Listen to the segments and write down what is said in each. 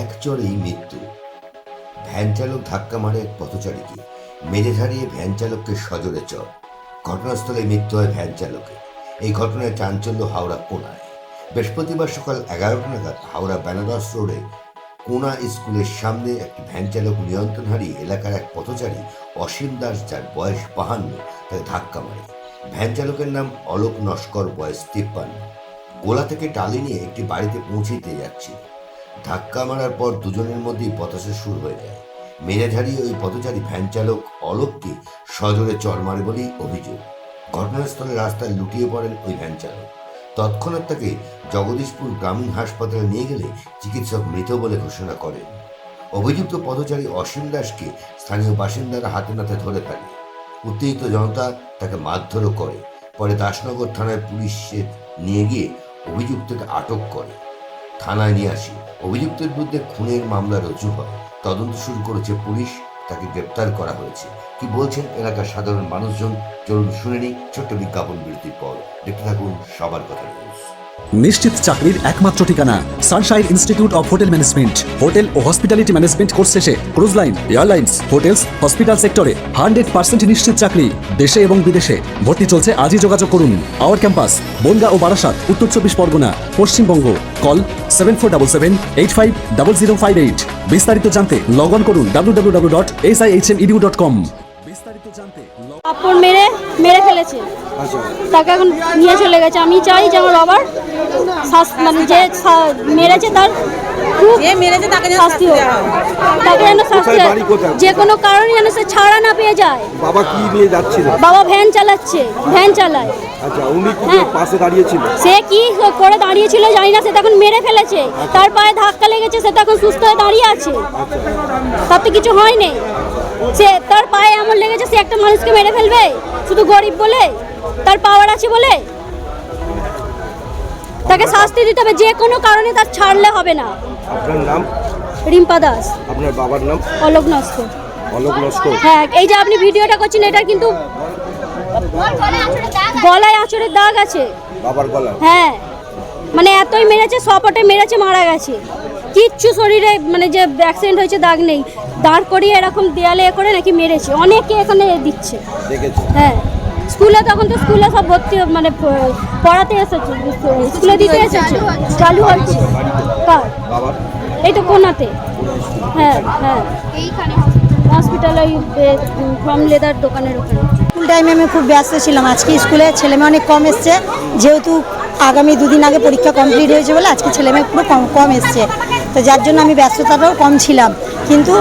এক চড়েই মৃত্যু ভ্যান চালক ধাক্কা মারে এক পথচারীকে মেরে ধারিয়ে ভ্যান চালককে সজোরে চর ঘটনাস্থলে মৃত্যু হয় ভ্যান চালকের এই ঘটনায় চাঞ্চল্য হাওড়া কোনায় বৃহস্পতিবার সকাল এগারোটা নাগাদ হাওড়া বেনারস রোডে কোনা স্কুলের সামনে একটি ভ্যান চালক নিয়ন্ত্রণ হারিয়ে এলাকার এক পথচারী অসীম দাস যার বয়স বাহান্ন তাকে ধাক্কা মারে ভ্যান চালকের নাম অলোক নস্কর বয়স তিপ্পান্ন গোলা থেকে টালি নিয়ে একটি বাড়িতে পৌঁছিতে যাচ্ছিল ধাক্কা মারার পর দুজনের মধ্যেই পতাশের সুর হয়ে যায় মেজাঝারি ওই পথচারী ভ্যান চালক অলোককে সজোরে চর মারে বলেই অভিযোগ ঘটনাস্থলে রাস্তায় লুটিয়ে পড়েন ওই ভ্যান চালক তৎক্ষণাৎ তাকে জগদীশপুর গ্রামীণ হাসপাতালে নিয়ে গেলে চিকিৎসক মৃত বলে ঘোষণা করেন অভিযুক্ত পথচারী অসীম দাসকে স্থানীয় বাসিন্দারা হাতে নাতে ধরে ফেলে উত্তেজিত জনতা তাকে মারধরও করে পরে দাসনগর থানায় পুলিশে নিয়ে গিয়ে অভিযুক্তকে আটক করে থানায় নিয়ে আসি অভিযুক্তের বিরুদ্ধে খুনের মামলা রুজু হয় তদন্ত শুরু করেছে পুলিশ তাকে গ্রেপ্তার করা হয়েছে কি বলছেন এলাকার সাধারণ মানুষজন চলুন শুনে নিই ছোট্ট বিজ্ঞাপন বিরতির পর দেখতে থাকুন সবার কথা নিউজ নিশ্চিত চাকরির একমাত্র ঠিকানা Sunshine institute of hotel management hotel O hospitality management course শেষে cruise line airlines hotels hospital সেক্টরে হান্ড্রেড পার্সেন্ট নিশ্চিত চাকরি দেশে এবং বিদেশে ভর্তি চলছে আজই যোগাযোগ করুন আওয়ার ক্যাম্পাস বনগা ও বারাসাত উত্তর চব্বিশ Pargana Paschimbanga call seven four double seven eight five double zero five eight বিস্তারিত জানতে লগ অন করুন W W W dot S I H M edu dot com কাপড় মেরে মেরে ফেলেছে আচ্ছা। তাকে এখন নিয়ে চলে গেছে আমি চাই যে আমার বাবার মানে যে মেরেছে তার যে কোনো কারণে যেন সে ছাড়া না পেয়ে যায় বাবা কি নিয়ে যাচ্ছিল বাবা ভ্যান চালাচ্ছে ভ্যান চালায় আচ্ছা, হ্যাঁ। সে কি করে দাঁড়িয়েছিল জানি সে তখন মেরে ফেলেছে আচ্ছা। তার পায়ে ধাক্কা লেগেছে সে তো এখন সুস্থ হয়ে দাঁড়িয়ে আছে তার তো কিছু হয়নি সে তার পায়ে এমন লেগেছে সে একটা মানুষকে মেরে ফেলবে শুধু গরিব বলে তার পাওয়ার আছে বলে তাকে শাস্তি দিতে হবে যে কোনো কারণে তার ছাড়লে হবে না আপনার নাম রিম্পা দাস আপনার বাবার নাম অলোক নস্কর অলোক নস্কর হ্যাঁ এই যে আপনি ভিডিওটা করছেন এটা কিন্তু গলায় আঁচড়ের দাগ আছে বাবার গলায় হ্যাঁ মানে এতই মেরেছে সপটে মেরেছে মারা গেছে কিচ্ছু শরীরে মানে যে অ্যাক্সিডেন্ট হয়েছে দাগ নেই দাঁড় করিয়ে এরকম দেয়ালে এ করে নাকি মেরেছে অনেকে এখানে দিচ্ছে হ্যাঁ স্কুলে তখন তো স্কুলে সব ভর্তি মানে পড়াতে এসেছে স্কুলে দিতে এসেছে চালু হচ্ছে কার এই তো কোনাতে হ্যাঁ হ্যাঁ হসপিটাল ওই ফ্রম লেদার দোকানের ওখানে স্কুল টাইমে আমি খুব ব্যস্ত ছিলাম আজকে স্কুলে ছেলে মেয়ে অনেক কম এসছে যেহেতু আগামী দুদিন আগে পরীক্ষা কমপ্লিট হয়েছে বলে আজকে ছেলে মেয়ে পুরো কম কম এসছে তো যার জন্য আমি ব্যস্ততাটাও কম ছিলাম কিন্তু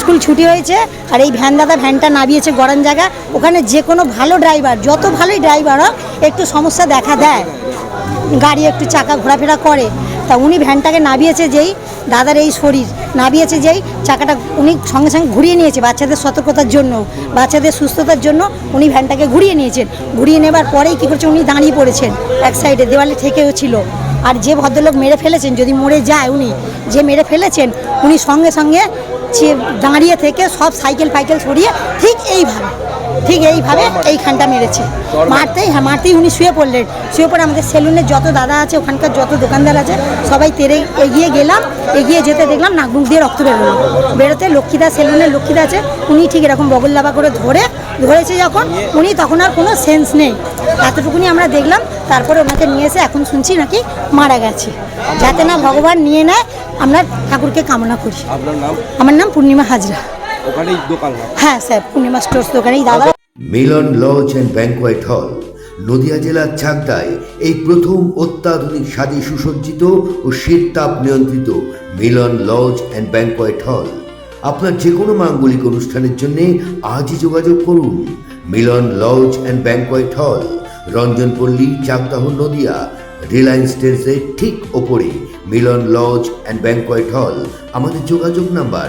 স্কুল ছুটি হয়েছে আর এই ভ্যান দাদা ভ্যানটা নামিয়েছে গরম জায়গা ওখানে যে কোনো ভালো ড্রাইভার যত ভালোই ড্রাইভার হোক একটু সমস্যা দেখা দেয় গাড়ি একটু চাকা ঘোরাফেরা করে তা উনি ভ্যানটাকে নাবিয়েছে যেই দাদার এই শরীর নাবিয়েছে যেই চাকাটা উনি সঙ্গে সঙ্গে ঘুরিয়ে নিয়েছে বাচ্চাদের সতর্কতার জন্য বাচ্চাদের সুস্থতার জন্য উনি ভ্যানটাকে ঘুরিয়ে নিয়েছেন ঘুরিয়ে নেবার পরেই কী করছে উনি দাঁড়িয়ে পড়েছেন এক সাইডে দেওয়ালে ঠেকেও ছিল আর যে ভদ্রলোক মেরে ফেলেছেন যদি মরে যায় উনি যে মেরে ফেলেছেন উনি সঙ্গে সঙ্গে দাঁড়িয়ে থেকে সব সাইকেল ফাইকেল সরিয়ে ঠিক এইভাবে ঠিক এইভাবে এইখানটা মেরেছে মারতেই হ্যাঁ মারতেই উনি শুয়ে পড়লেন শুয়ে পড়ে আমাদের সেলুনের যত দাদা আছে ওখানকার যত দোকানদার আছে সবাই তেরে এগিয়ে গেলাম এগিয়ে যেতে দেখলাম নাকমুখ দিয়ে রক্ত বেরোলো বেরোতে লক্ষ্মীদা সেলুনের লক্ষ্মীদা আছে উনি ঠিক এরকম বগল্লাবা করে ধরে ধরেছে যখন উনি তখন আর কোনো সেন্স নেই এতটুকুনি আমরা দেখলাম তারপরে ওনাকে নিয়ে এসে এখন শুনছি নাকি মারা গেছে যাতে না ভগবান নিয়ে নেয় আমরা ঠাকুরকে কামনা করি আমার নাম পূর্ণিমা হাজরা ওখানেই দোকান হ্যাঁ স্যার পূর্ণিমা স্টোর্স দোকানেই দাদা মিলন লজ অ্যান্ড ব্যাংকোয়েট হল নদিয়া জেলার ছাগদায় এই প্রথম অত্যাধুনিক সাজে সুসজ্জিত ও শীততাপ নিয়ন্ত্রিত মিলন লজ অ্যান্ড ব্যাংকোয়েট হল আপনার যে কোনো মাঙ্গলিক অনুষ্ঠানের জন্য আজই যোগাযোগ করুন মিলন লজ অ্যান্ড ব্যাংকোয়েট হল রঞ্জনপল্লী চাকদাহ নদিয়া রিলায়েন্স টেন্সের ঠিক ওপরে মিলন লজ অ্যান্ড ব্যাংকোয়েট হল আমাদের যোগাযোগ number